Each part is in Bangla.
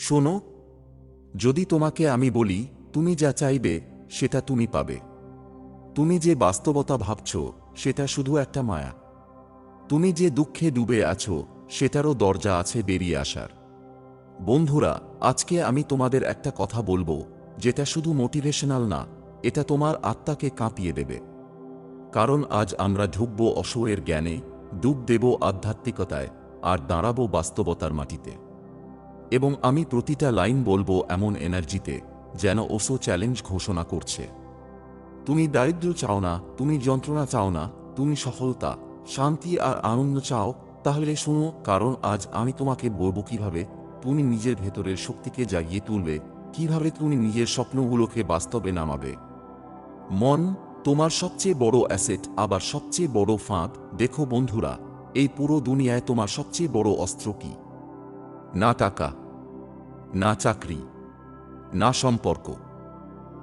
শোনো, যদি তোমাকে আমি বলি, তুমি যা চাইবে, সেটা তুমি পাবে। তুমি যে বাস্তবতা ভাবছ, সেটা শুধু একটা মায়া। তুমি যে দুঃখে ডুবে আছো, সেটারও দরজা আছে বেরিয়ে আসার। বন্ধুরা, আজকে আমি তোমাদের একটা কথা বলব, যেটা শুধু মোটিভেশনাল না, এটা তোমার আত্মাকে কাঁপিয়ে দেবে। কারণ আজ আমরা ঢুকব অসুরের জ্ঞানে, ডুব দেব আধ্যাত্মিকতায়, আর দাঁড়াবো বাস্তবতার মাটিতে। এবং আমি প্রতিটা লাইন বলব এমন এনার্জিতে, যেন ওসো চ্যালেঞ্জ ঘোষণা করছে। তুমি দারিদ্র চাও না, তুমি যন্ত্রণা চাও না, তুমি সফলতা, শান্তি আর আনন্দ চাও, তাহলে শোনো, কারণ আজ আমি তোমাকে বলব কীভাবে তুমি নিজের ভেতরের শক্তিকে জাগিয়ে তুলবে, কীভাবে তুমি নিজের স্বপ্নগুলোকে বাস্তবে নামাবে। মন, তোমার সবচেয়ে বড় অ্যাসেট, আবার সবচেয়ে বড় ফাঁদ, দেখো বন্ধুরা, এই পুরো দুনিয়ায় তোমার সবচেয়ে বড় অস্ত্র কি? না টাকা না চাকরি, না সম্পর্ক।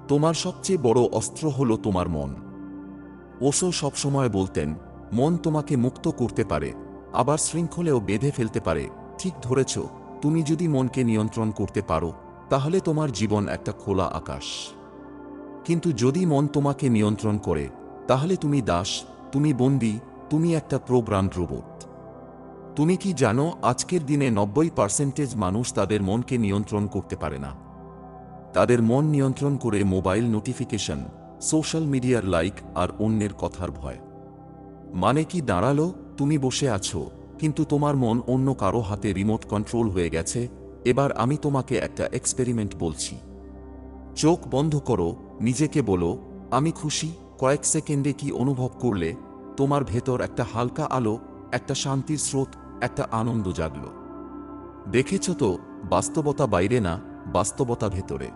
তোমার সবচেয়ে বড় অস্ত্র হল তোমার মন। ওসো সবসময় বলতেন, মন তোমাকে মুক্ত করতে পারে, আবার শৃঙ্খলেও বেঁধে ফেলতে পারে। ঠিক ধরেছ, তুমি যদি মনকে নিয়ন্ত্রণ করতে পারো, তাহলে তোমার জীবন একটা খোলা আকাশ। কিন্তু যদি মন তোমাকে নিয়ন্ত্রণ করে, তাহলে তুমি দাস, তুমি বন্দী, তুমি একটা প্রোগ্রাম রোবট। তুমি কি জানো আজকের দিনে নব্বই পার্সেন্টেজ মানুষ তাদের মনকে নিয়ন্ত্রণ করতে পারে না? তাদের মন নিয়ন্ত্রণ করে মোবাইল নোটিফিকেশন, সোশ্যাল মিডিয়ার লাইক আর অন্যের কথার ভয়। মানে কি দাঁড়াল, তুমি বসে আছো, কিন্তু তোমার মন অন্য কারও হাতে রিমোট কন্ট্রোল হয়ে গেছে, এবার আমি তোমাকে একটা এক্সপেরিমেন্ট বলছি। চোখ বন্ধ করো, নিজেকে বলো, আমি খুশি, কয়েক সেকেন্ডে কি অনুভব করলে, তোমার ভেতর একটা হালকা আলো, একটা শান্তির স্রোত একটা আনন্দ জাগল। দেখেছ তো, বাস্তবতা বাইরে না, বাস্তবতা ভেতরে।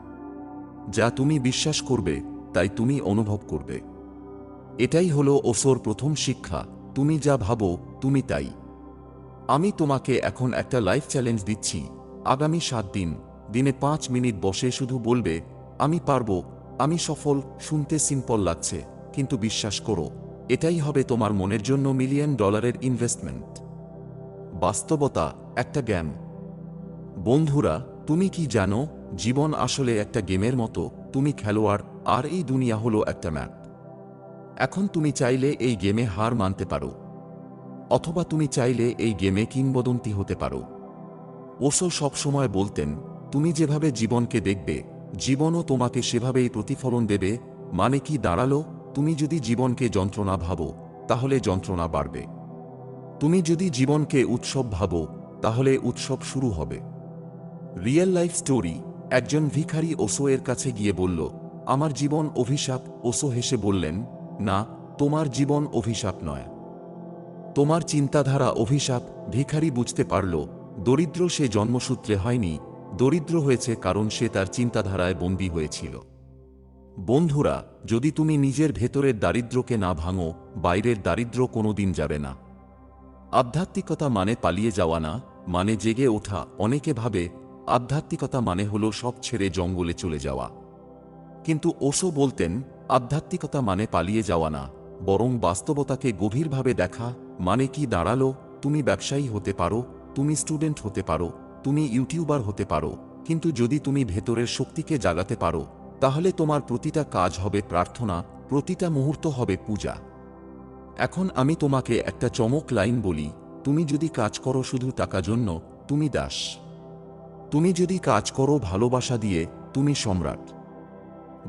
যা তুমি বিশ্বাস করবে, তাই তুমি অনুভব করবে। এটাই হলো ওসোর প্রথম শিক্ষা, তুমি যা ভাবো, তুমি তাই। আমি তোমাকে এখন একটা লাইফ চ্যালেঞ্জ দিচ্ছি। আগামী সাত দিন, দিনে পাঁচ মিনিট বসে শুধু বলবে, আমি পারব, আমি সফল, শুনতে সিম্পল লাগছে, কিন্তু বিশ্বাস করো, এটাই হবে তোমার মনের জন্য মিলিয়ন ডলারের ইনভেস্টমেন্ট বাস্তবতা একটা জ্ঞান বন্ধুরা, তুমি কি জানো, জীবন আসলে একটা গেমের মতো, তুমি খেলোয়াড়, আর এই দুনিয়া হলো একটা ম্যাপ। এখন তুমি চাইলে এই গেমে হার মানতে পারো। অথবা তুমি চাইলে এই গেমে কিংবদন্তি হতে পারো। ওসো সবসময় বলতেন, তুমি যেভাবে জীবনকে দেখবে, জীবনও তোমাকে সেভাবেই প্রতিফলন দেবে মানে কি দাঁড়াল? তুমি যদি জীবনকে যন্ত্রণা ভাবো, তাহলে যন্ত্রণা বাড়বে। তুমি যদি জীবনকে উৎসব ভাবো, তাহলে উৎসব শুরু হবে। রিয়েল লাইফ স্টোরি, একজন ভিখারি ওসো এর কাছে গিয়ে বলল, আমার জীবন অভিশাপ, ওসো হেসে বললেন, না, তোমার জীবন অভিশাপ নয়। তোমার চিন্তাধারা অভিশাপ, ভিখারি বুঝতে পারল, দরিদ্র সে জন্মসূত্রে হয়নি, দরিদ্র হয়েছে কারণ সে তার চিন্তাধারায় বন্দী হয়েছিল। বন্ধুরা, যদি তুমি নিজের ভেতরের দারিদ্র্যকে না ভাঙো, বাইরের দারিদ্র কোনোদিন যাবে না। আধ্যাত্মিকতা মানে পালিয়ে যাওয়া না মানে জেগে ওঠা। অনেকে ভাবে, আধ্যাত্মিকতা মানে হলো সব ছেড়ে জঙ্গলে চলে যাওয়া। কিন্তু ওসো বলতেন, আধ্যাত্মিকতা মানে পালিয়ে যাওয়া না, বরং বাস্তবতাকে গভীরভাবে দেখা মানে কি দাঁড়াল, তুমি ব্যবসায়ী হতে পারো, তুমি স্টুডেন্ট হতে পারো, তুমি ইউটিউবার হতে পারো, কিন্তু যদি তুমি ভেতরের শক্তিকে জাগাতে পারো, তাহলে তোমার প্রতিটা কাজ হবে প্রার্থনা, প্রতিটা মুহূর্ত হবে পূজা। এখন আমি তোমাকে একটা চমক লাইন বলি, তুমি যদি কাজ করো শুধু টাকা জন্য, তুমি দাস। তুমি যদি কাজ করো ভালোবাসা দিয়ে, তুমি সম্রাট।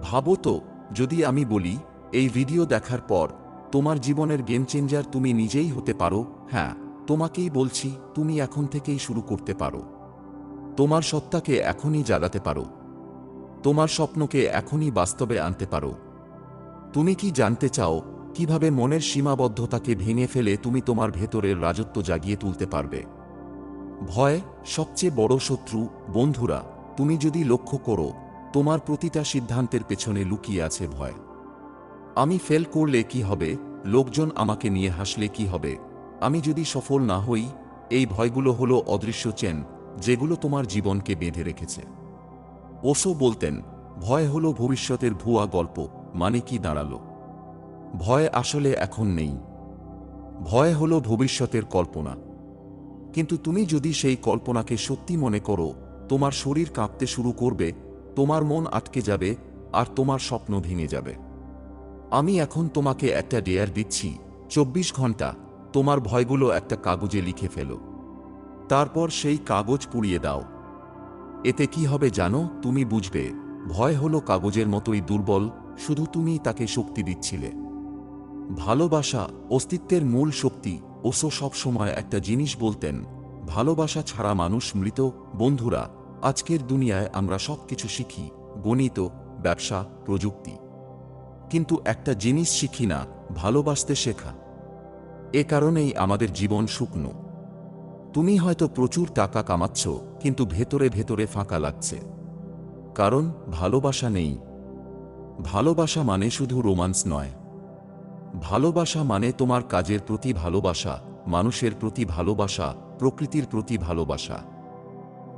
ভাবো তো, যদি আমি বলি, এই ভিডিও দেখার পর, তোমার জীবনের গেম চেঞ্জার তুমি নিজেই হতে পারো হ্যাঁ তোমাকেই বলছি, তুমি এখন থেকেই শুরু করতে পারো। তোমার সত্তাকে এখনই জাগাতে পারো। তোমার স্বপ্নকে এখনই বাস্তবে আনতে পারো। তুমি কি জানতে চাও কীভাবে মনের সীমাবদ্ধতাকে ভেঙে ফেলে তুমি তোমার ভেতরের রাজত্ব জাগিয়ে তুলতে পারবে? ভয় সবচেয়ে বড় শত্রু, বন্ধুরা, তুমি যদি লক্ষ্য করো, তোমার প্রতিটা সিদ্ধান্তের পেছনে লুকিয়ে আছে ভয়। আমি ফেল করলে কি হবে? লোকজন আমাকে নিয়ে হাসলে কি হবে? আমি যদি সফল না হই, এই ভয়গুলো হলো অদৃশ্য চেন, যেগুলো তোমার জীবনকে বেঁধে রেখেছে। ওসো বলতেন, ভয় হলো ভবিষ্যতের ভুয়া গল্প মানে কি দাঁড়াল? ভয় আসলে এখন নেই। ভয় হলো ভবিষ্যতের কল্পনা। কিন্তু তুমি যদি সেই কল্পনাকে সত্যি মনে করো, তোমার শরীর কাঁপতে শুরু করবে, তোমার মন আটকে যাবে, আর তোমার স্বপ্ন ভেঙে যাবে। আমি এখন তোমাকে একটা ডেয়ার দিচ্ছি, চব্বিশ ঘণ্টা, তোমার ভয়গুলো একটা কাগজে লিখে ফেলো। তারপর সেই কাগজ পুড়িয়ে দাও। এতে কি হবে জানো, তুমি বুঝবে, ভয় হলো কাগজের মতোই দুর্বল, শুধু তুমি তাকে শক্তি দিচ্ছিলে। ভালোবাসা অস্তিত্বের মূল শক্তি ওসো সবসময় একটা জিনিস বলতেন, ভালোবাসা ছাড়া মানুষ মৃত, বন্ধুরা, আজকের দুনিয়ায় আমরা সব কিছু শিখি, গণিত, ব্যবসা, প্রযুক্তি। কিন্তু একটা জিনিস শিখি না, ভালোবাসতে শেখা। এ কারণেই আমাদের জীবন শুকনো। তুমি হয়তো প্রচুর টাকা কামাচ্ছ, কিন্তু ভেতরে ভেতরে ফাঁকা লাগছে। কারণ ভালোবাসা নেই। ভালোবাসা মানে শুধু রোমান্স নয়। ভালোবাসা মানে তোমার কাজের প্রতি ভালোবাসা, মানুষের প্রতি ভালোবাসা, প্রকৃতির প্রতি ভালোবাসা।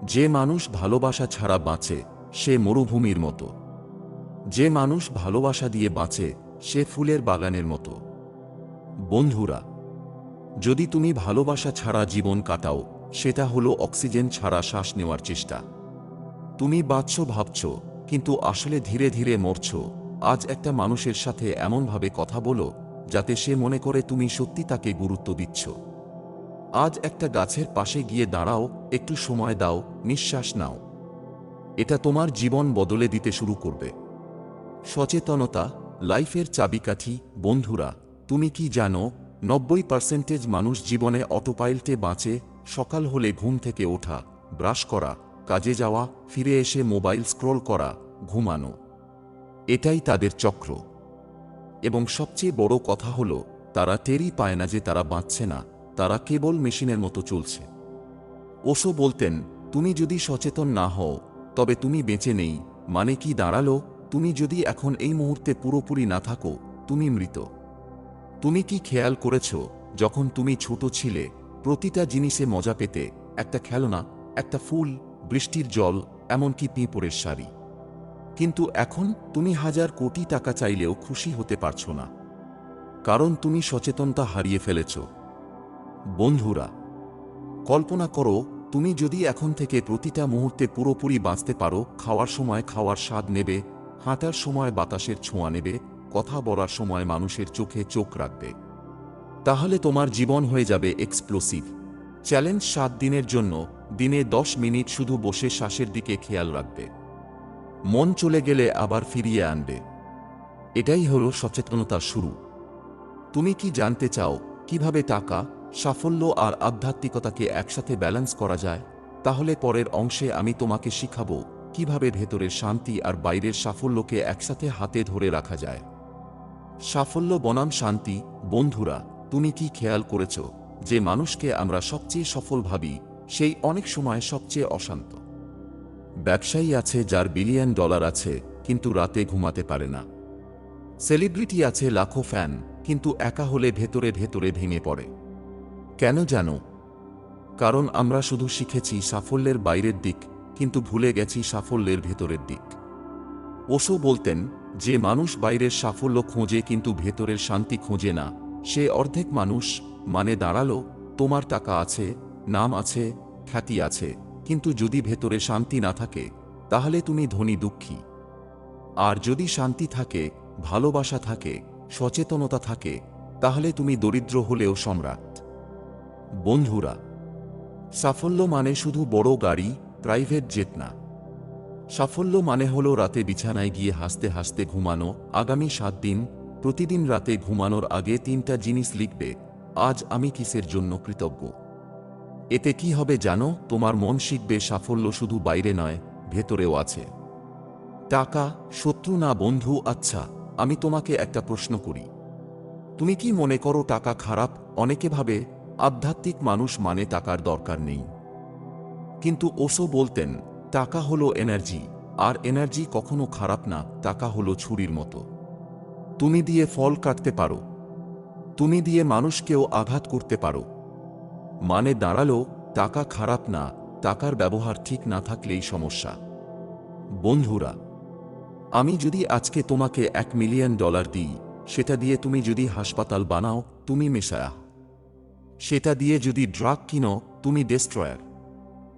যে মানুষ ভালোবাসা ছাড়া বাঁচে, সে মরুভূমির মতো। যে মানুষ ভালোবাসা দিয়ে বাঁচে, সে ফুলের বাগানের মতো। বন্ধুরা, যদি তুমি ভালোবাসা ছাড়া জীবন কাটাও, সেটা হলো অক্সিজেন ছাড়া শ্বাস নেওয়ার চেষ্টা। তুমি বাঁচছ, ভাবছ, কিন্তু আসলে ধীরে ধীরে মরছ। আজ একটা মানুষের সাথে এমনভাবে কথা বলো যাতে সে মনে করে তুমি সত্যি তাকে গুরুত্ব দিচ্ছ। আজ একটা গাছের পাশে গিয়ে দাঁড়াও, একটু সময় দাও, নিঃশ্বাস নাও। এটা তোমার জীবন বদলে দিতে শুরু করবে। সচেতনতা, লাইফের চাবিকাঠি, বন্ধুরা, তুমি কি জানো, নব্বই পার্সেন্টেজ মানুষ জীবনে অটোপাইলটে বাঁচে, সকাল হলে ঘুম থেকে ওঠা, ব্রাশ করা, কাজে যাওয়া, ফিরে এসে মোবাইল স্ক্রল করা, ঘুমানো। এটাই তাদের চক্র। এবং সবচেয়ে বড় কথা হল, তারা টেরই পায় না যে তারা বাঁচছে না, তারা কেবল মেশিনের মতো চলছে। ওসো বলতেন, তুমি যদি সচেতন না হও, তবে তুমি বেঁচে নেই মানে কি দাঁড়াল? তুমি যদি এখন এই মুহূর্তে পুরোপুরি না থাকো, তুমি মৃত। তুমি কি খেয়াল করেছ, যখন তুমি ছোট ছিলে, প্রতিটা জিনিসে মজা পেতে, একটা খেলনা, একটা ফুল, বৃষ্টির জল, এমনকি পিঁপড়ের শাড়ি। কিন্তু এখন তুমি হাজার কোটি টাকা চাইলেও খুশি হতে পারছ না। কারণ তুমি সচেতনতা হারিয়ে ফেলেছ। বন্ধুরা, কল্পনা করো, তুমি যদি এখন থেকে প্রতিটা মুহূর্তে পুরোপুরি বাঁচতে পারো, খাওয়ার সময় খাওয়ার স্বাদ নেবে, হাঁটার সময় বাতাসের ছোঁয়া নেবে, কথা বলার সময় মানুষের চোখে চোখ রাখবে। তাহলে তোমার জীবন হয়ে যাবে এক্সপ্লোসিভ চ্যালেঞ্জ সাত দিনের জন্য, দিনে দশ মিনিট শুধু বসে শ্বাসের দিকে খেয়াল রাখবে। মন চলে গেলে আবার ফিরিয়ে আনবে। এটাই হলো সচেতনতার শুরু। তুমি কি জানতে চাও কীভাবে টাকা, সাফল্য আর আধ্যাত্মিকতাকে একসাথে ব্যালেন্স করা যায়? তাহলে পরের অংশে আমি তোমাকে শিখাবো কীভাবে ভেতরের শান্তি আর বাইরের সাফল্যকে একসাথে হাতে ধরে রাখা যায়। সাফল্য বনাম শান্তি, বন্ধুরা, তুমি কি খেয়াল করেছ যে মানুষকে আমরা সবচেয়ে সফল ভাবি, সেই অনেক সময় সবচেয়ে অশান্ত। ব্যবসায়ী আছে যার বিলিয়ন ডলার আছে, কিন্তু রাতে ঘুমাতে পারে না। সেলিব্রিটি আছে লাখো ফ্যান, কিন্তু একা হলে ভেতরে ভেতরে ভেঙে পড়ে। কেন জানো? কারণ আমরা শুধু শিখেছি সাফল্যের বাইরের দিক, কিন্তু ভুলে গেছি সাফল্যের ভেতরের দিক। ওসো বলতেন, যে মানুষ বাইরের সাফল্য খোঁজে, কিন্তু ভেতরের শান্তি খোঁজে না, সে অর্ধেক মানুষ মানে দাঁড়াল, তোমার টাকা আছে, নাম আছে, খ্যাতি আছে। কিন্তু যদি ভেতরে শান্তি না থাকে, তাহলে তুমি ধনী দুঃখী। আর যদি শান্তি থাকে, ভালোবাসা থাকে, সচেতনতা থাকে, তাহলে তুমি দরিদ্র হলেও সম্রাট। বন্ধুরা, সাফল্য মানে শুধু বড় গাড়ি, প্রাইভেট জেট না। সাফল্য মানে হলো রাতে বিছানায় গিয়ে হাসতে হাসতে ঘুমানো, আগামী সাত দিন, প্রতিদিন রাতে ঘুমানোর আগে তিনটা জিনিস লিখবে, আজ আমি কিসের জন্য কৃতজ্ঞ? এতে কি হবে জানো? তোমার মন শিখবে সাফল্য শুধু বাইরে নয়, ভেতরেও আছে। টাকা, শত্রু না বন্ধু আচ্ছা আমি তোমাকে একটা প্রশ্ন করি। তুমি কি মনে করো টাকা খারাপ? অনেকে ভাবে, আধ্যাত্মিক মানুষ মানে টাকার দরকার নেই। কিন্তু ওসো বলতেন, টাকা হলো এনার্জি, আর এনার্জি কখনো খারাপ না, টাকা হলো ছুরির মতো। তুমি দিয়ে ফল কাটতে পারো। তুমি দিয়ে মানুষকেও আঘাত করতে পারো। মানে দাঁড়াল, টাকা খারাপ না, টাকার ব্যবহার ঠিক না থাকলেই সমস্যা। বন্ধুরা, আমি যদি আজকে তোমাকে এক মিলিয়ন ডলার দিই, সেটা দিয়ে তুমি যদি হাসপাতাল বানাও, তুমি মেশায়া। সেটা দিয়ে যদি ড্রাগ কিনো, তুমি ডেস্ট্রয়ার।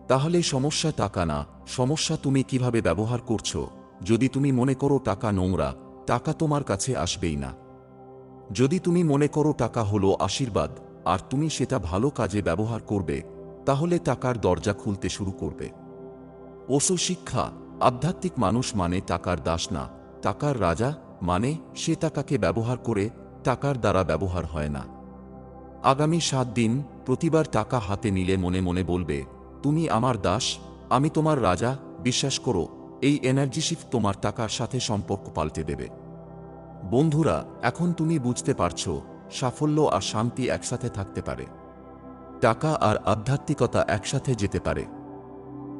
তাহলে সমস্যা টাকা না, সমস্যা তুমি কীভাবে ব্যবহার করছ, যদি তুমি মনে করো টাকা নোংরা, টাকা তোমার কাছে আসবেই না। যদি তুমি মনে করো টাকা হলো আশীর্বাদ আর তুমি সেটা ভালো কাজে ব্যবহার করবে, তাহলে টাকার দরজা খুলতে শুরু করবে। ওসো শিক্ষা, আধ্যাত্মিক মানুষ মানে টাকার দাস না, টাকার রাজা মানে সে টাকাকে ব্যবহার করে টাকার দ্বারা ব্যবহার হয় না। আগামী সাত দিন প্রতিবার টাকা হাতে নিলে মনে মনে বলবে, তুমি আমার দাস, আমি তোমার রাজা, বিশ্বাস করো, এই এনার্জি শিফট তোমার টাকার সাথে সম্পর্ক পাল্টে দেবে। বন্ধুরা, এখন তুমি বুঝতে পারছ সাফল্য আর শান্তি একসাথে থাকতে পারে। টাকা আর আধ্যাত্মিকতা একসাথে যেতে পারে।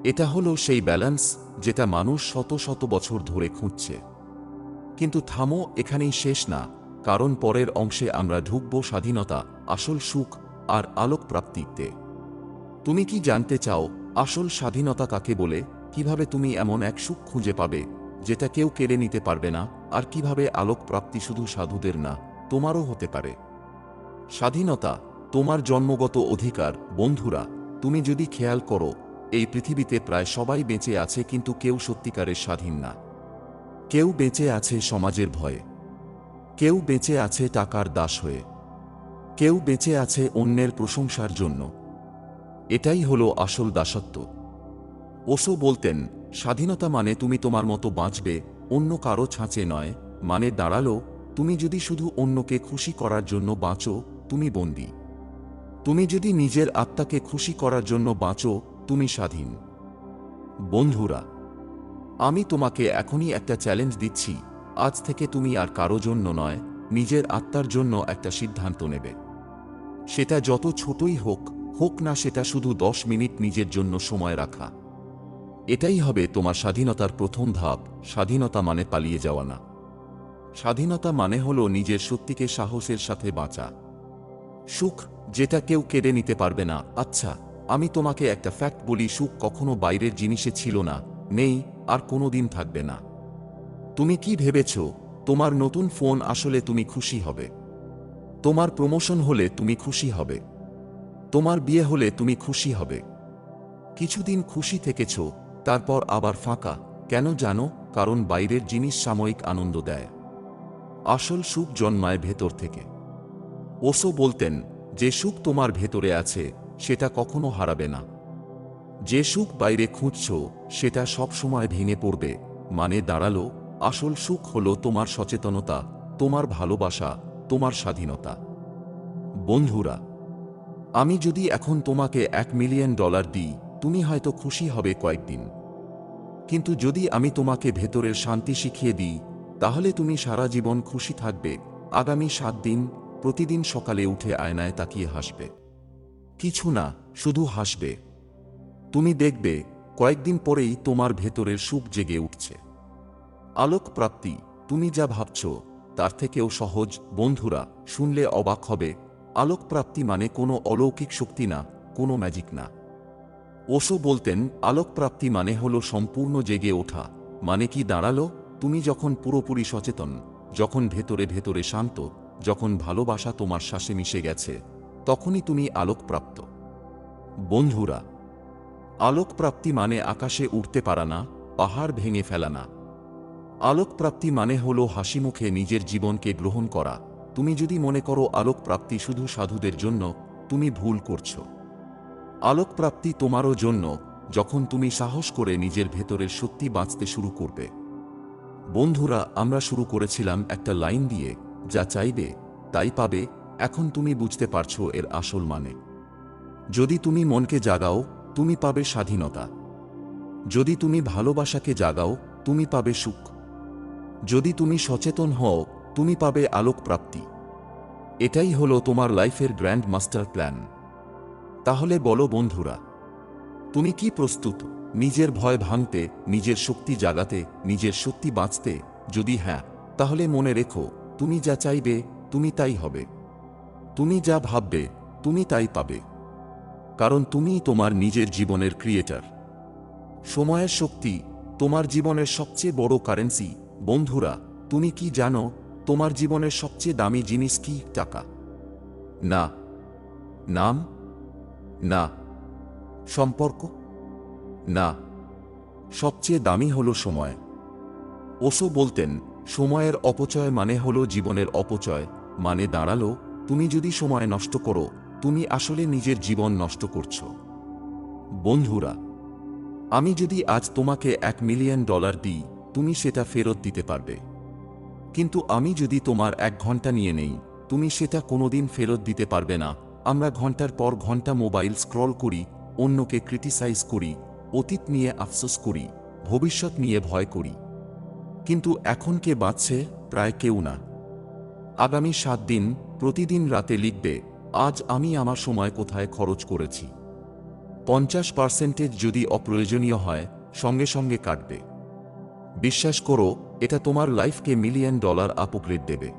এটা হলো সেই ব্যালেন্স যেটা মানুষ শত শত বছর ধরে খুঁজছে। কিন্তু থামো, এখানেই শেষ না, কারণ পরের অংশে আমরা ঢুকব স্বাধীনতা, আসল সুখ আর আলোক প্রাপ্তিতে তুমি কি জানতে চাও, আসল স্বাধীনতা কাকে বলে? কীভাবে তুমি এমন এক সুখ খুঁজে পাবে, যেটা কেউ কেড়ে নিতে পারবে না, আর কীভাবে আলোক প্রাপ্তি শুধু সাধুদের না? তোমারও হতে পারে। স্বাধীনতা, তোমার জন্মগত অধিকার, বন্ধুরা, তুমি যদি খেয়াল করো, এই পৃথিবীতে প্রায় সবাই বেঁচে আছে কিন্তু কেউ সত্যিকারের স্বাধীন না। কেউ বেঁচে আছে সমাজের ভয়ে। কেউ বেঁচে আছে টাকার দাস হয়ে। কেউ বেঁচে আছে অন্যের প্রশংসার জন্য। এটাই হলো আসল দাসত্ব। ওসো বলতেন, স্বাধীনতা মানে তুমি তোমার মতো বাঁচবে, অন্য কারও ছাঁচে নয় মানে দাঁড়াল তুমি যদি শুধু অন্যকে খুশি করার জন্য বাঁচো, তুমি বন্দী। তুমি যদি নিজের আত্মাকে খুশি করার জন্য বাঁচো, তুমি স্বাধীন। বন্ধুরা, আমি তোমাকে এখনই একটা চ্যালেঞ্জ দিচ্ছি, আজ থেকে তুমি আর কারও জন্য নয়, নিজের আত্মার জন্য একটা সিদ্ধান্ত নেবে। সেটা যত ছোটই হোক হোক না সেটা শুধু দশ মিনিট নিজের জন্য সময় রাখা। এটাই হবে তোমার স্বাধীনতার প্রথম ধাপ, স্বাধীনতা মানে পালিয়ে যাওয়া না। স্বাধীনতা মানে হল নিজের সত্যিকে সাহসের সাথে বাঁচা। সুখ, যেটা কেউ কেড়ে নিতে পারবে না। আচ্ছা আমি তোমাকে একটা ফ্যাক্ট বলি, সুখ কখনো বাইরের জিনিসে ছিল না, নেই, আর কোনো দিন থাকবে না। তুমি কি ভেবেছ? তোমার নতুন ফোন আসলে তুমি খুশি হবে। তোমার প্রমোশন হলে তুমি খুশি হবে। তোমার বিয়ে হলে তুমি খুশি হবে। কিছুদিন খুশি থেকেছ, তারপর আবার ফাঁকা। কেন জানো? কারণ বাইরের জিনিস সাময়িক আনন্দ দেয়। আসল সুখ জন্মায় ভেতর থেকে। ওসো বলতেন, যে সুখ তোমার ভেতরে আছে, সেটা কখনো হারাবে না। যে সুখ বাইরে খুঁজছ, সেটা সব সময় ভেঙে পড়বে। মানে দাঁড়াল, আসল সুখ হলো তোমার সচেতনতা, তোমার ভালোবাসা, তোমার স্বাধীনতা। বন্ধুরা, আমি যদি এখন তোমাকে এক মিলিয়ন ডলার দিই, তুমি হয়তো খুশি হবে কয়েকদিন। কিন্তু যদি আমি তোমাকে ভেতরের শান্তি শিখিয়ে দিই তাহলে তুমি সারা জীবন খুশি থাকবে। আগামী সাত দিন, প্রতিদিন সকালে উঠে আয়নায় তাকিয়ে হাসবে। কিছু না, শুধু হাসবে। তুমি দেখবে, কয়েকদিন পরেই তোমার ভেতরের সুখ জেগে উঠছে। আলোক প্রাপ্তি, তুমি যা ভাবছ, তার থেকেও সহজ। বন্ধুরা, শুনলে অবাক হবে। আলোক প্রাপ্তি মানে কোনো অলৌকিক শক্তি না, কোনো ম্যাজিক না। ওসো বলতেন, আলোক প্রাপ্তি মানে হলো সম্পূর্ণ জেগে ওঠা। মানে কি দাঁড়াল? তুমি যখন পুরোপুরি সচেতন, যখন ভেতরে ভেতরে শান্ত, যখন ভালোবাসা তোমার শ্বাসে মিশে গেছে, তখনই তুমি আলোকপ্রাপ্ত। বন্ধুরা, আলোকপ্রাপ্তি মানে আকাশে উঠতে পারা না, পাহাড় ভেঙে ফেলা না। আলোকপ্রাপ্তি মানে হলো হাসি মুখে নিজের জীবনকে গ্রহণ করা। তুমি যদি মনে করো আলোকপ্রাপ্তি শুধু সাধুদের জন্য, তুমি ভুল করছ। আলোকপ্রাপ্তি তোমারও জন্য, যখন তুমি সাহস করে নিজের ভেতরের সত্যি বাঁচতে শুরু করবে। বন্ধুরা, আমরা শুরু করেছিলাম একটা লাইন দিয়ে, যা চাইবে, তাই পাবে, এখন তুমি বুঝতে পারছ এর আসল মানে। যদি তুমি মনকে জাগাও, তুমি পাবে স্বাধীনতা। যদি তুমি ভালোবাসাকে জাগাও, তুমি পাবে সুখ। যদি তুমি সচেতন হও, তুমি পাবে আলোক প্রাপ্তি এটাই হলো তোমার লাইফের গ্র্যান্ড মাস্টার প্ল্যান। তাহলে বলো বন্ধুরা, তুমি কি প্রস্তুত? নিজের ভয় ভাঙতে, নিজের শক্তি জাগাতে, নিজের শক্তি বাঁচতে, যদি হ্যাঁ তাহলে মনে রেখো, তুমি যা চাইবে, তুমি তাই হবে। তুমি যা ভাববে, তুমি তাই পাবে। কারণ তুমিই তোমার নিজের জীবনের ক্রিয়েটার সময়ের শক্তি, তোমার জীবনের সবচেয়ে বড় কারেন্সি বন্ধুরা, তুমি কি জানো, তোমার জীবনের সবচেয়ে দামি জিনিস কি টাকা? না। নাম? না। সম্পর্ক? না, সবচেয়ে দামি হল সময়। ওসো বলতেন, সময়ের অপচয় মানে হলো জীবনের অপচয় মানে দাঁড়াল, তুমি যদি সময় নষ্ট করো, তুমি আসলে নিজের জীবন নষ্ট করছ। বন্ধুরা, আমি যদি আজ তোমাকে এক মিলিয়ন ডলার দিই, তুমি সেটা ফেরত দিতে পারবে। কিন্তু আমি যদি তোমার এক ঘণ্টা নিয়ে নেই, তুমি সেটা কোনোদিন ফেরত দিতে পারবে না। আমরা ঘণ্টার পর ঘণ্টা মোবাইল স্ক্রল করি, অন্যকে ক্রিটিসাইজ করি অতীত নিয়ে আফসোস করি, ভবিষ্যৎ নিয়ে ভয় করি। কিন্তু এখন কে বাঁচছে, প্রায় কেউ না। আগামী সাত দিন, প্রতিদিন রাতে লিখবে, আজ আমি আমার সময় কোথায় খরচ করেছি? পঞ্চাশ পার্সেন্টেজ যদি অপ্রয়োজনীয় হয়, সঙ্গে সঙ্গে কাটবে। বিশ্বাস করো, এটা তোমার লাইফকে মিলিয়ন ডলার আপগ্রেড দেবে।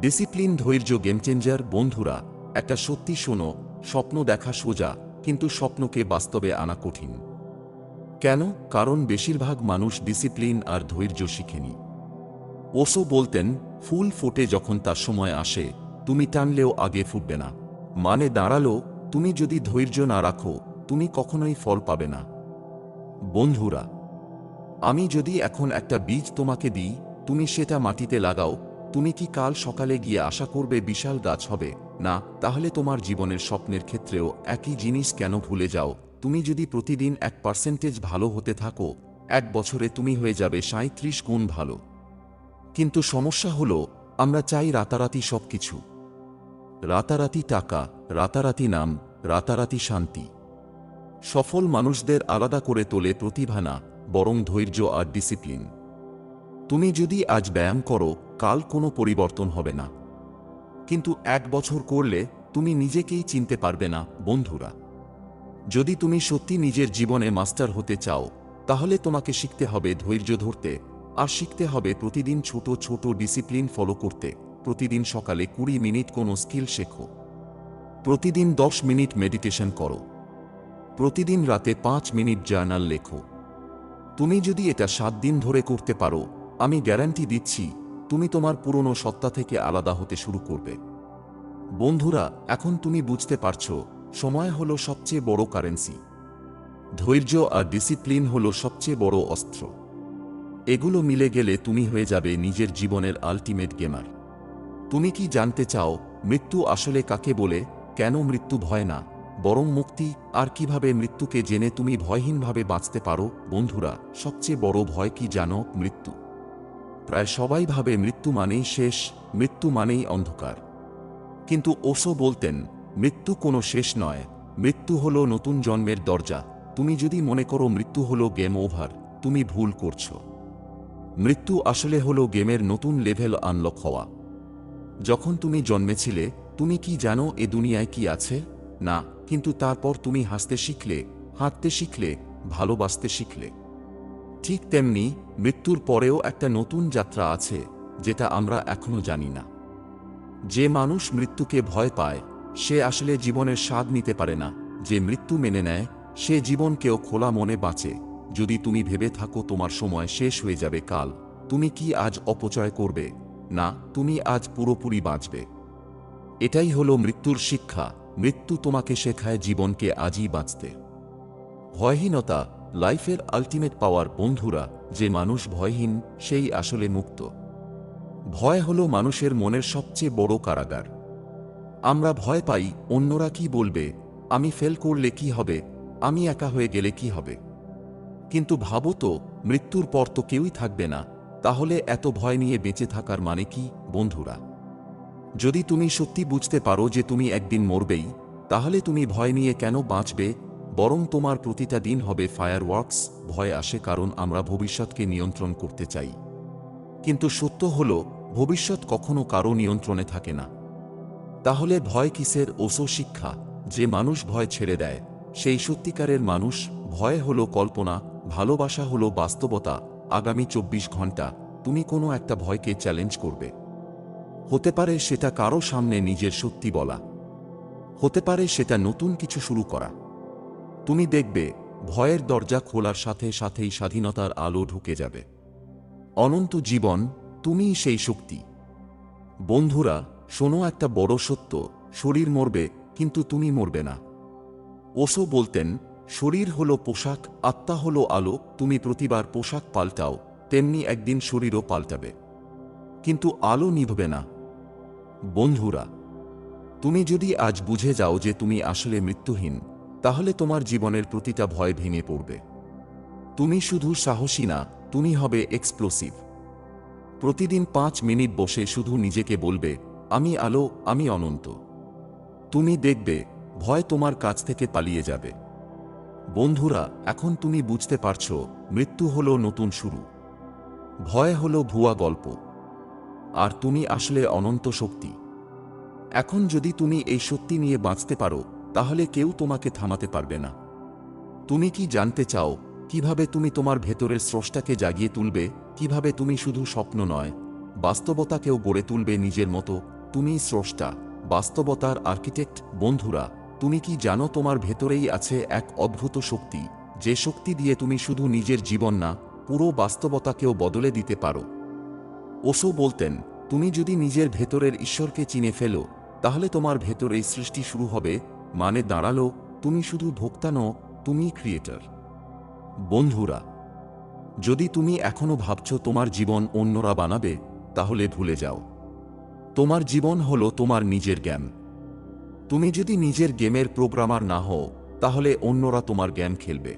ডিসিপ্লিন ধৈর্য গেম চেঞ্জার বন্ধুরা, একটা সত্যি শোনো, স্বপ্ন দেখা সোজা, কিন্তু স্বপ্নকে বাস্তবে আনা কঠিন। কেন? কারণ বেশিরভাগ মানুষ ডিসিপ্লিন আর ধৈর্য শিখেনি। ওসো বলতেন, ফুল ফোটে যখন তার সময় আসে, তুমি টানলেও আগে ফুটবে না। মানে দাঁড়াল, তুমি যদি ধৈর্য না রাখো, তুমি কখনোই ফল পাবে না। বন্ধুরা, আমি যদি এখন একটা বীজ তোমাকে দিই, তুমি সেটা মাটিতে লাগাও, তুমি কি কাল সকালে গিয়ে আশা করবে বিশাল গাছ হবে? না, তাহলে তোমার জীবনের স্বপ্নের ক্ষেত্রেও একই জিনিস কেন ভুলে যাও? তুমি যদি প্রতিদিন এক পার্সেন্টেজ ভালো হতে থাকো, এক বছরে তুমি হয়ে যাবে সাঁত্রিশ গুণ ভালো। কিন্তু সমস্যা হলো, আমরা চাই রাতারাতি সবকিছু। রাতারাতি টাকা, রাতারাতি নাম, রাতারাতি শান্তি। সফল মানুষদের আলাদা করে তোলে প্রতিভা না, বরং ধৈর্য আর ডিসিপ্লিন তুমি যদি আজ ব্যায়াম করো, কাল কোনো পরিবর্তন হবে না। কিন্তু এক বছর করলে, তুমি নিজেকেই চিনতে পারবে না, বন্ধুরা। যদি তুমি সত্যি নিজের জীবনে মাস্টার হতে চাও, তাহলে তোমাকে শিখতে হবে ধৈর্য ধরতে, আর শিখতে হবে প্রতিদিন ছোট ছোট ডিসিপ্লিন ফলো করতে। প্রতিদিন সকালে কুড়ি মিনিট কোনো স্কিল শেখো। প্রতিদিন দশ মিনিট মেডিটেশন করো। প্রতিদিন রাতে পাঁচ মিনিট জার্নাল লেখো। তুমি যদি এটা সাত দিন ধরে করতে পারো, আমি গ্যারান্টি দিচ্ছি, তুমি তোমার পুরনো সত্তা থেকে আলাদা হতে শুরু করবে। বন্ধুরা, এখন তুমি বুঝতে পারছ সময় হলো সবচেয়ে বড় কারেন্সি ধৈর্য আর ডিসিপ্লিন হলো সবচেয়ে বড় অস্ত্র। এগুলো মিলে গেলে তুমি হয়ে যাবে নিজের জীবনের আলটিমেট গেমার তুমি কি জানতে চাও, মৃত্যু আসলে কাকে বলে, কেন মৃত্যু ভয় না, বরং মুক্তি, আর কীভাবে মৃত্যুকে জেনে তুমি ভয়হীনভাবে বাঁচতে পারো? বন্ধুরা, সবচেয়ে বড় ভয় কি জানো মৃত্যু? প্রায় সবাই ভাবে মৃত্যু মানেই শেষ, মৃত্যু মানেই অন্ধকার। কিন্তু ওসো বলতেন মৃত্যু কোনো শেষ নয়। মৃত্যু হলো নতুন জন্মের দরজা। তুমি যদি মনে করো মৃত্যু হলো গেম ওভার, তুমি ভুল করছ। মৃত্যু আসলে হলো গেমের নতুন লেভেল আনলক হওয়া। যখন তুমি জন্মেছিলে, তুমি কি জানো এ দুনিয়ায় কি আছে? না, কিন্তু তারপর তুমি হাসতে শিখলে, হাঁটতে শিখলে, ভালোবাসতে শিখলে। ঠিক তেমনি, মৃত্যুর পরেও একটা নতুন যাত্রা আছে, যেটা আমরা এখনও জানি না। যে মানুষ মৃত্যুকে ভয় পায় সে আসলে জীবনের স্বাদ নিতে পারে না। যে মৃত্যু মেনে নেয়, সে জীবনকেও খোলা মনে বাঁচে। যদি তুমি ভেবে থাকো তোমার সময় শেষ হয়ে যাবে কাল, তুমি কি আজ অপচয় করবে? না, তুমি আজ পুরোপুরি বাঁচবে। এটাই হলো মৃত্যুর শিক্ষা। মৃত্যু তোমাকে শেখায় জীবনকে আজই বাঁচতে। ভয়হীনতা, লাইফের আলটিমেট পাওয়ার বন্ধুরা, যে মানুষ ভয়হীন, সেই আসলে মুক্ত। ভয় হলো মানুষের মনের সবচেয়ে বড় কারাগার। আমরা ভয় পাই, অন্যরা কি বলবে? আমি ফেল করলে কি হবে? আমি একা হয়ে গেলে কি হবে? কিন্তু ভাবো তো, মৃত্যুর পর তো কেউই থাকবে না। তাহলে এত ভয় নিয়ে বেঁচে থাকার মানে কি, বন্ধুরা? যদি তুমি সত্যি বুঝতে পারো যে তুমি একদিন মরবেই, তাহলে তুমি ভয় নিয়ে কেন বাঁচবে? বরং তোমার প্রতিটা দিন হবে ফায়ারওয়ার্কস ভয় আসে কারণ আমরা ভবিষ্যৎকে নিয়ন্ত্রণ করতে চাই। কিন্তু সত্য হল, ভবিষ্যৎ কখনো কারও নিয়ন্ত্রণে থাকে না। তাহলে ভয় কিসের? ওসো শিক্ষা। যে মানুষ ভয় ছেড়ে দেয়, সেই সত্যিকারের মানুষ ভয় হলো কল্পনা, ভালোবাসা হলো বাস্তবতা। আগামী চব্বিশ ঘণ্টা তুমি কোনো একটা ভয়কে চ্যালেঞ্জ করবে। হতে পারে সেটা কারও সামনে নিজের সত্যি বলা। হতে পারে সেটা নতুন কিছু শুরু করা। তুমি দেখবে, ভয়ের দরজা খোলার সাথে সাথেই স্বাধীনতার আলো ঢুকে যাবে। অনন্ত জীবন, তুমিই সেই শক্তি। বন্ধুরা শোনো একটা বড় সত্য, শরীর মরবে, কিন্তু তুমি মরবে না। ওসো বলতেন, শরীর হলো পোশাক, আত্মা হলো আলো, তুমি প্রতিবার পোশাক পাল্টাও, তেমনি একদিন শরীরও পাল্টাবে। কিন্তু আলো নিভবে না। বন্ধুরা, তুমি যদি আজ বুঝে যাও যে তুমি আসলে মৃত্যুহীন, তাহলে তোমার জীবনের প্রতিটা ভয় ভেঙে পড়বে। তুমি শুধু সাহসী না, তুমি হবে এক্সপ্লোসিভ প্রতিদিন পাঁচ মিনিট বসে শুধু নিজেকে বলবে আমি আলো, আমি অনন্ত। তুমি দেখবে, ভয় তোমার কাছ থেকে পালিয়ে যাবে। বন্ধুরা, এখন তুমি বুঝতে পারছ, মৃত্যু হলো নতুন শুরু। ভয় হলো ভুয়া গল্প। আর তুমি আসলে অনন্ত শক্তি। এখন যদি তুমি এই সত্যি নিয়ে বাঁচতে পারো, তাহলে কেউ তোমাকে থামাতে পারবে না। তুমি কি জানতে চাও, কীভাবে তুমি তোমার ভেতরের স্রষ্টাকে জাগিয়ে তুলবে, কীভাবে তুমি শুধু স্বপ্ন নয় বাস্তবতাকেও গড়ে তুলবে নিজের মতো? তুমি স্রষ্টা, বাস্তবতার আর্কিটেক্ট, বন্ধুরা। তুমি কি জানো তোমার ভেতরেই আছে এক অদ্ভুত শক্তি? যে শক্তি দিয়ে তুমি শুধু নিজের জীবন না, পুরো বাস্তবতাকেও বদলে দিতে পারো। ওসো বলতেন, তুমি যদি নিজের ভেতরের ঈশ্বরকে চিনে ফেলো, তাহলে তোমার ভেতরেই সৃষ্টি শুরু হবে মানে দাঁড়াল, তুমি শুধু ভোক্তা নও তুমি ক্রিয়েটর বন্ধুরা, যদি তুমি এখনও ভাবছ তোমার জীবন অন্যরা বানাবে, তাহলে ভুলে যাও। তোমার জীবন হলো তোমার নিজের জ্ঞান। তুমি যদি নিজের গেমের প্রোগ্রামার না হও, তাহলে অন্যরা তোমার জ্ঞান খেলবে।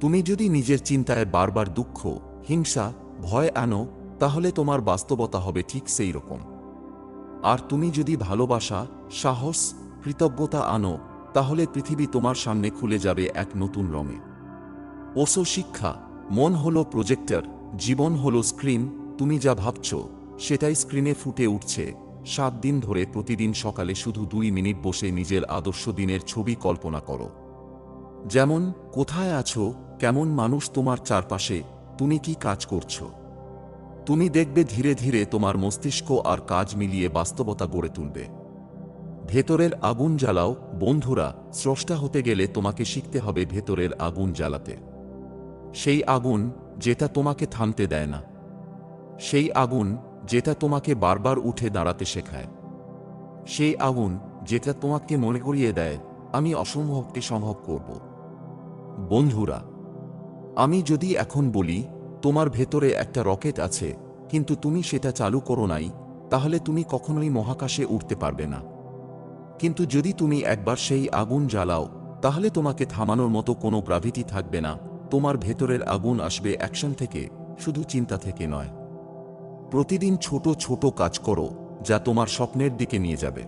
তুমি যদি নিজের চিন্তায় বারবার দুঃখ, হিংসা, ভয় আনো, তাহলে তোমার বাস্তবতা হবে ঠিক সেই রকম আর তুমি যদি ভালোবাসা, সাহস, কৃতজ্ঞতা আনো, তাহলে পৃথিবী তোমার সামনে খুলে যাবে এক নতুন রঙে। ওসো শিক্ষা, মন হলো প্রজেক্টর, জীবন হলো স্ক্রিন, তুমি যা ভাবছ সেটাই স্ক্রিনে ফুটে উঠছে। সাত দিন ধরে প্রতিদিন সকালে শুধু দুই মিনিট বসে নিজের আদর্শ দিনের ছবি কল্পনা করো। যেমন, কোথায় আছো? কেমন মানুষ তোমার চারপাশে? তুমি কি কাজ করছ? তুমি দেখবে ধীরে ধীরে তোমার মস্তিষ্ক আর কাজ মিলিয়ে বাস্তবতা গড়ে তুলবে। ভেতরের আগুন জ্বালাও। বন্ধুরা, স্রষ্টা হতে গেলে তোমাকে শিখতে হবে ভেতরের আগুন জ্বালাতে। সেই আগুন যেটা তোমাকে থামতে দেয় না। সেই আগুন যেটা তোমাকে বারবার উঠে দাঁড়াতে শেখায়। সেই আগুন যেটা তোমাকে মনে করিয়ে দেয়, আমি অসম্ভবকে সম্ভব করব। বন্ধুরা, আমি যদি এখন বলি, তোমার ভেতরে একটা রকেট আছে, কিন্তু তুমি সেটা চালু করো নাই, তাহলে তুমি কখনোই মহাকাশে উঠতে পারবে না। কিন্তু যদি তুমি একবার সেই আগুন জ্বালাও, তাহলে তোমাকে থামানোর মতো কোনো গ্রাভিটি থাকবে না, তোমার ভেতরের আগুন আসবে অ্যাকশন থেকে, শুধু চিন্তা থেকে নয়। প্রতিদিন ছোট ছোট কাজ করো, যা তোমার স্বপ্নের দিকে নিয়ে যাবে।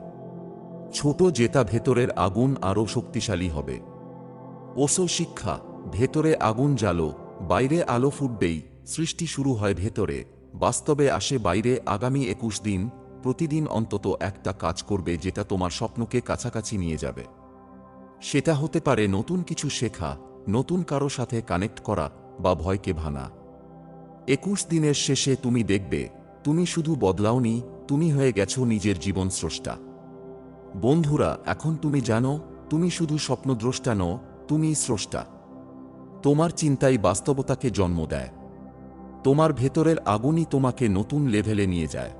ছোট জেতা ভেতরের আগুন আরও শক্তিশালী হবে। ওসো শিক্ষা, ভেতরে আগুন জ্বালো, বাইরে আলো ফুটবেই, সৃষ্টি শুরু হয় ভেতরে, বাস্তবে আসে বাইরে, আগামী একুশ দিন, প্রতিদিন অন্তত একটা কাজ করবে যেটা তোমার স্বপ্নকে কাছাকাছি নিয়ে যাবে। সেটা হতে পারে নতুন কিছু শেখা, নতুন কারও সাথে কানেক্ট করা বা ভয়কে ভানা একুশ দিনের শেষে তুমি দেখবে, তুমি শুধু বদলাওনি, তুমি হয়ে গেছো নিজের জীবন স্রষ্টা। বন্ধুরা, এখন তুমি জানো, তুমি শুধু স্বপ্নদ্রষ্টা নও, তুমি স্রষ্টা। তোমার চিন্তাই বাস্তবতাকে জন্ম দেয়। তোমার ভেতরের আগুনই তোমাকে নতুন লেভেলে নিয়ে যায়।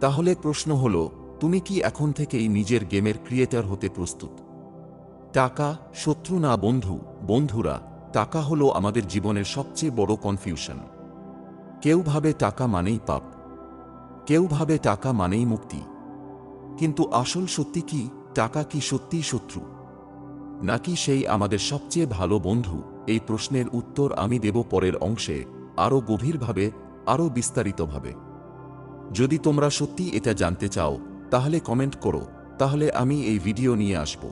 তাহলে প্রশ্ন হল, তুমি কি এখন থেকেই নিজের গেমের ক্রিয়েটার হতে প্রস্তুত? টাকা, শত্রু না বন্ধু? বন্ধুরা, টাকা হলো আমাদের জীবনের সবচেয়ে বড় কনফিউশন কেউ ভাবে টাকা মানেই পাপ, কেউ ভাবে টাকা মানেই মুক্তি। কিন্তু আসল সত্যি কি, টাকা কি সত্যিই শত্রু? নাকি সেই আমাদের সবচেয়ে ভালো বন্ধু? এই প্রশ্নের উত্তর আমি দেব পরের অংশে, আরও গভীরভাবে, আরও বিস্তারিতভাবে। যদি তোমরা সত্যি এটা জানতে চাও, তাহলে কমেন্ট করো, তাহলে আমি এই ভিডিও নিয়ে আসব।